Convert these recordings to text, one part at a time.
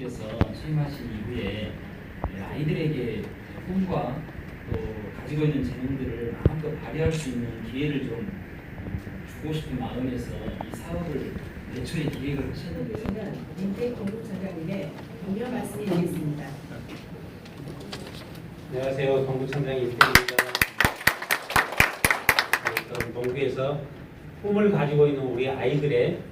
대표께서 취임하신 이후에 아이들에게 꿈과 또 가지고 있는 재능들을 마음껏 발휘할 수 있는 기회를 좀 주고 싶은 마음에서 이 사업을 애초에 기획을 하셨는데요. 저는 민태 공부처장님의 공연 말씀드리겠습니다. 안녕하세요. 동구청장 임태입니다. 동구에서 꿈을 가지고 있는 우리 아이들의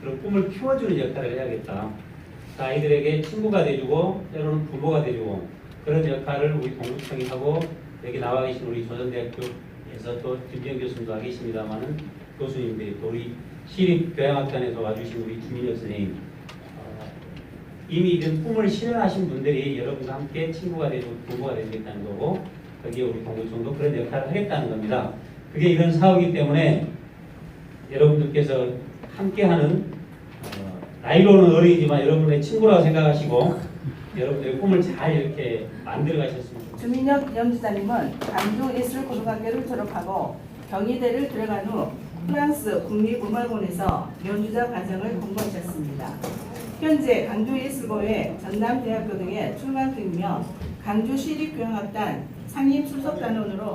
그런 꿈을 키워주는 역할을 해야겠다. 그 아이들에게 친구가 돼주고 때로는 부모가 돼주고 그런 역할을 우리 동부청이 하고 여기 나와 계신 우리 조선대학교에서 또 김정 교수님도 와 계십니다만은 교수님들이 또 우리 시립교양학단에서 와주신 우리 주민혁 선생님 어, 이미 이런 꿈을 실현하신 분들이 여러분과 함께 친구가 되고 부모가 되겠다는 거고 거기에 우리 동부청도 그런 역할을 하겠다는 겁니다. 그게 이런 사업이기 때문에 여러분들께서 함께하는 어, 나이로는 어리지만 여러분의 친구라고 생각하시고 여러분들의 꿈을 잘 이렇게 만들어 가셨으면 좋겠습니다. 주민혁 연주자님은 강주 예술고등학교를 졸업하고 경희대를 들어간 후 프랑스 국립음악원에서 연주자 과정을 공부하셨습니다. 현재 강주예술고회 전남대학교 등에 출간 중이며 강주시립교향악단 상임 출석단원으로